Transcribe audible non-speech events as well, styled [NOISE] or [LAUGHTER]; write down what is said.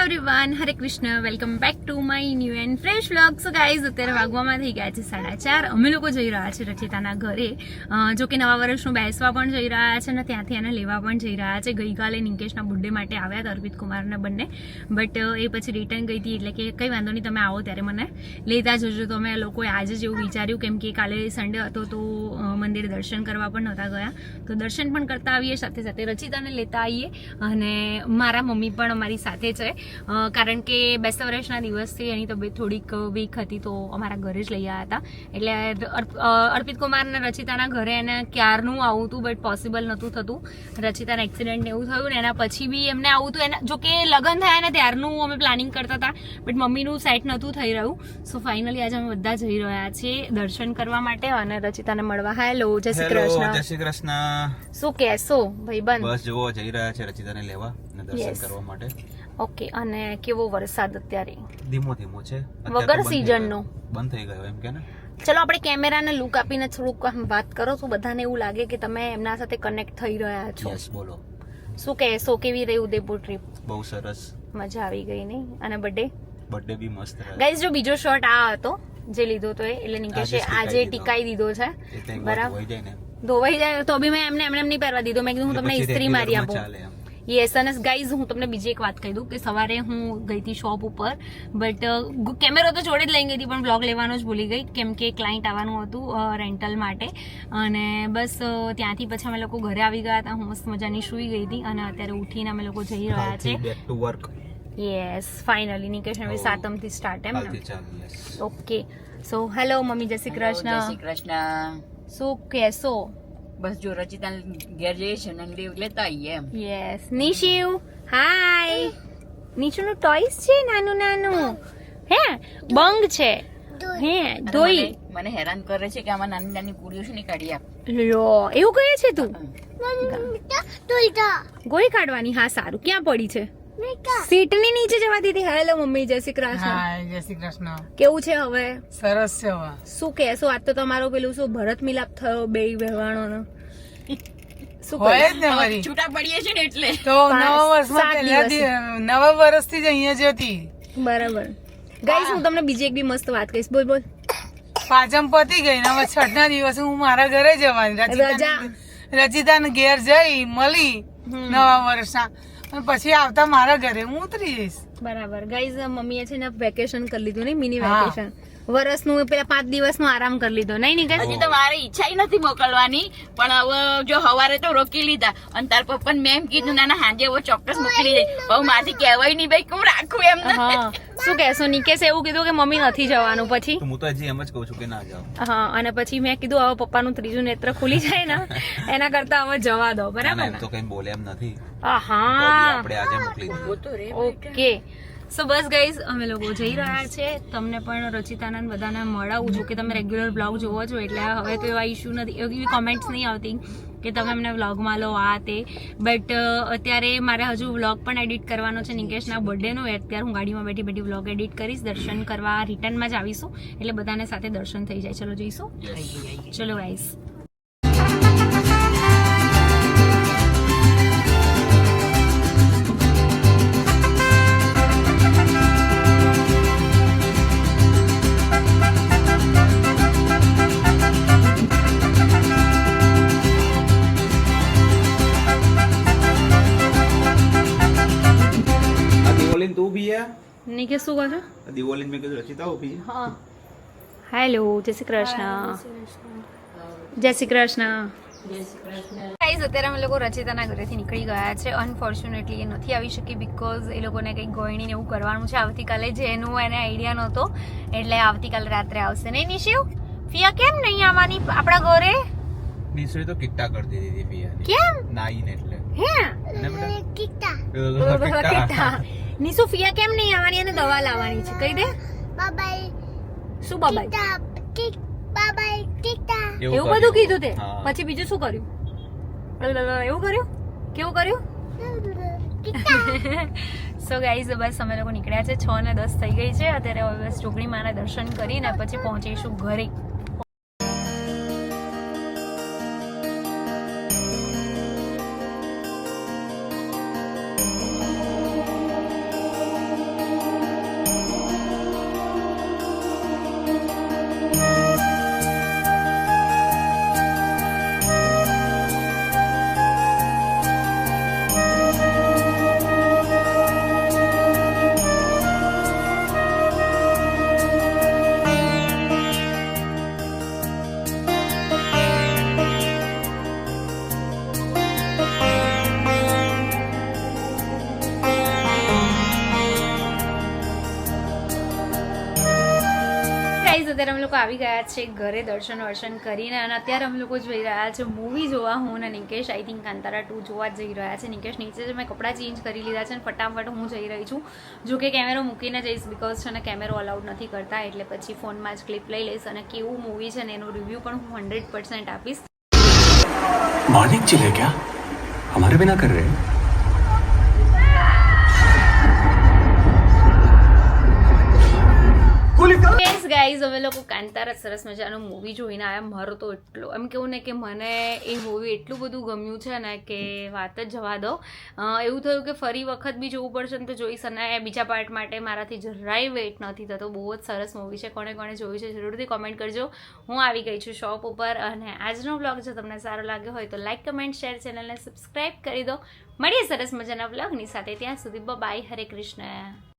everyone everyone Hare Krishna welcome back to my new and fresh vlog so guys અત્યારે વાગવામાં થઈ ગયા છે સાડા ચાર. અમે લોકો જઈ રહ્યા છે રચિતાના ઘરે. જો કે નવા વર્ષનું બેસવા પણ જઈ રહ્યા છે અને ત્યાંથી એને લેવા પણ જઈ રહ્યા છે. ગઈકાલે નિકેશના બુડ્ડે માટે આવ્યા હતા અર્પિત કુમારને બંને. બટ એ પછી રિટર્ન ગઈ હતી એટલે કે કંઈ વાંધો નહીં, તમે આવો ત્યારે મને લેતા જજો. તો અમે લોકોએ આજે જ એવું વિચાર્યું કેમ કે કાલે સન્ડે હતો તો મંદિર દર્શન કરવા પણ નહોતા ગયા. તો દર્શન પણ કરતા આવીએ, સાથે સાથે રચિતાને લેતા આવીએ. અને મારા મમ્મી પણ અમારી સાથે છે. કારણ કે બેસતા વર્ષના દિવસથી એની તબિયત થોડીક વીક હતી તો અમારા ઘરે જ લઈ આવ્યા હતા. એટલે અર્પિત કુમાર અને રચિતાના ઘરે એને ક્યારનું આવું હતું બટ પોસિબલ નહોતું થતું. રચિતાને એક્સિડન્ટ એવું થયું ને એના પછી બી એમને આવું હતું. એના જો કે લગ્ન થયા ને ત્યારનું અમે પ્લાનિંગ કરતા હતા બટ મમ્મીનું સેટ નહોતું થઈ રહ્યું. સો ફાઇનલી આજે અમે બધા જઈ રહ્યા છીએ દર્શન કરવા માટે અને રચિતાને મળવા. હેલો જય શ્રી કૃષ્ણ. જય શ્રી કૃષ્ણ. શું કહેશો ભાઈબંધ? બસ જુઓ જઈ રહ્યા છે રચિતાને લેવા અને દર્શન કરવા માટે. ઓકે અને કેવો વરસાદ અત્યારે? ધીમો ધીમો છે. વગર તો બંધ થઈ નો. ગયો. બંધ થઈ ગયો એમ કે ને? ચલો આપણે કેમેરાને લુક આપીને થોડુંક વાત કરો તો બધાને એવું લાગે કે તમે એમના સાથે કનેક્ટ થઈ રહ્યા છો. યસ બોલો. શું કહેશો કેવી રહી ઉદયપુર ટ્રીપ બહુ સરસ. મજા આવી ગઈ નહીં? અને બર્થડે બર્થડે બી મસ્ત રહ્યો. ગાઈઝ જો બીજો શોટ આ હતો જે લીધો તો એ એટલે નિકેશે આજે ટીકાઈ દીધો છે. બરાબર? ધોવાઈ જાય તો બી મેં એમને એમને નહીં પહેરવા દીધો. મેં કીધું હું તમને ઇસ્ત્રી મારી આપું. યસ અને ગાઈઝ હું તમને બીજી એક વાત કહી દઉં કે સવારે હું ગઈ હતી શોપ ઉપર બટ કેમેરો તો જોડે જ લઈ ગઈ હતી પણ બ્લોગ લેવાનો જ ભૂલી ગઈ કેમ કે ક્લાયન્ટ આવવાનું હતું રેન્ટલ માટે. અને બસ ત્યાંથી પછી અમે લોકો ઘરે આવી ગયા હતા હું મસ્ત મજાની સૂઈ ગઈ હતી અને અત્યારે ઉઠીને અમે લોકો જઈ રહ્યા છે. Back to work yes finally Nikesh હવે Oh. સાતમથી સ્ટાર્ટ એમ ને? ઓકે સો હેલો મમ્મી જય શ્રી કૃષ્ણ જય શ્રી કૃષ્ણ. કૃષ્ણ શું કહેશો બસ જો રચિતા ઘેર જઈએ છે લેતા આવીએ એમ. યસ નિશિવ હાય નીચુનું ટોયસ છે નાનું નાનું? હે? બંગ છે. હે ધોઈ. મને- હેરાન કરે છે કે આમાં નાની નાની કુડીઓ છે ને કાઢી આપ. લો એવું કહે છે તું? ગોળી કાઢવાની? હા સારું. ક્યાં પડી છે? સીટની નીચે જવા દીધી. Hello mummy. જય શ્રી કૃષ્ણ. હા જય શ્રી કૃષ્ણ. કેવું છે હવે? સરસ છે હવે. શું કહેશો? આજ તો તમારો પેલું શું ભરત મિલાપ થયો બે વહેવાણોનો? શું ને છૂટા પડીએ છે ને એટલે. તો નવા વર્ષમાં નવા વર્ષથી જ અહીંયા જ હતી. બરાબર. ગાઈસ હું. તમને બીજી એક બી મસ્ત વાત કહીશ. બોલ બોલ. પાચમ પતી ગઈ ને હવે છઠ ના દિવસે હું મારા ઘરે જવાની. રજા. રચિતા રચિતાને ઘેર જઈ મળી નવા વર્ષના. અને પછી આવતા મારા ઘરે હું ઉતરી જઈશ બરાબર. ગાઈઝ મમ્મીએ છે ને વેકેશન કરી લીધું ને મિની વેકેશન વર્ષનું પેલા પાંચ દિવસનો આરામ કરી લીધો. નહીં નિકેશ હજી તો મારે ઈચ્છા નથી મોકલવાની પણ હવે જો હવારે તો રોકી લીધા. અને તાર પપ્પાને મેં એમ કીધું ના ના હાંજે હવે ચોક્કસ મોકલી દે. હવે માથી કહેવાય નહીં ભાઈ કે હું રાખું એમ હા. શું કહેશો નિકેશ એવું કીધું કે મમ્મી નથી જવાનું પછી? હું તો હજી એમ જ કહું છું કે ના જાઓ. હા અને પછી મેં કીધું હવે પપ્પાનું ત્રીજું નેત્ર ખુલી જાય ને એના કરતા હવે જવા દો. બરાબર ના, ને તો કઈ બોલે એમ નથી. હા આપણે આજે મોકલી દઈએ ઓકે. સો બસ ગાઈઝ અમે લોકો જઈ રહ્યા છે. તમને પણ રચિતાનંદ બધાને મળાવું છું કે તમે રેગ્યુલર બ્લોગ જોવો છો. એટલે હવે તો એવા ઇશ્યુ નથી. એવી કોમેન્ટ્સ નહીં આવતી કે તમે એમને વ્લોગમાં લો આ તે. બટ અત્યારે મારે હજુ વ્લોગ પણ એડિટ કરવાનો છે. નિકેશના બર્થડેનો અત્યારે હું ગાડીમાં બેઠી બેઠી વ્લોગ એડિટ કરીશ. દર્શન કરવા રિટર્નમાં જ આવીશું. એટલે બધાને સાથે દર્શન થઈ જાય. ચલો જઈશું? ચલો ગાઈઝ આ નિકેશ શું કહો છો? દિવાળી મેં કીધું રચિતા ઊભી હા. હેલો જય શ્રી કૃષ્ણ. જય શ્રી કૃષ્ણ. ગાઈઝ અત્યારે અમે લોકો રચિતાના ઘરેથી નીકળી ગયા છે. અનફોર્ચ્યુનેટલી એ નથી આવી શકી બીકોઝ એ લોકોને કંઈક ગોયણીને એવું કરવાનું છે. આવતીકાલે જેનું એને આઈડિયા નહોતો એટલે આવતીકાલે રાત્રે આવશે. નહીં નિશિવ? ફિયા કેમ નહીં આવવાની આપણા ઘરે? નિશિવ તો કિટ્ટા કરી દીધી હતી પિયાની કેમ? નાઈને એટલે. હે? કિટ્ટા. બેટા? કિટ્ટા. [LAUGHS] નિશુ ફિયા કેમ નહીં આવવાની? અને દવા લાવવાની છે. કહી દે. શું બાબાઈ એવું બધું કીધું તે? પછી બીજું શું કર્યું? એવું કર્યું? કેવું કર્યું? સો [LAUGHS] ગાઈઝ બસ અમે લોકો નીકળ્યા છે. છ ને દસ થઈ ગઈ છે. અત્યારે હવે બસ ચોકડી માના દર્શન કરીને પછી પહોંચીશું ઘરે. અત્યારે અમે લોકો આવી ગયા છે ઘરે દર્શન વર્શન કરીને અને અત્યારે અમે લોકો જઈ રહ્યા છે મૂવી જોવા. હું અને Nikesh I think Kantara two જોવા જઈ રહ્યા છે. નિકેશ, નીચે મેં કપડાં ચેન્જ કરી લીધા છે અને ફટાફટ હું જઈ રહી છું. જો કે કેમેરો મૂકીને જઈશ બિકોઝ છે ને કેમેરો અલાઉડ નથી કરતા, એટલે પછી ફોનમાં જ ક્લિપ લઈ લઈશ અને કેવું મૂવી છે ને એનું રિવ્યૂ પણ હું હંડ્રેડ પર્સન્ટ આપીશ. મોર્નિંગ ચલે ક્યાં? હમારે બિના કર રહે? ફ્રેન્ડ્સ ગાઈઝ હવે લોકો કાંતારા સરસ મજાનું મૂવી જોઈને આવ્યા મારો તો એટલો, એમ કેવું ને કે મને એ મૂવી એટલું બધું ગમ્યું છે ને કે વાત જ જવા દો. એવું થયું કે ફરી વખત બી જોવું પડશે ને તો જોઈશ અને બીજા પાર્ટ માટે મારાથી જરાય વેઇટ નથી થતો. બહુ જ સરસ મૂવી છે. કોણે કોણે જોયું છે જરૂરથી કોમેન્ટ કરજો. હું આવી ગઈ છું શોપ ઉપર અને આજનો બ્લોગ જો તમને સારો લાગ્યો હોય તો લાઇક કમેન્ટ શેર ચેનલને સબસ્ક્રાઈબ કરી દો. મળીએ સરસ મજાના બ્લોગની સાથે. ત્યાં સુધી બાય હરે કૃષ્ણ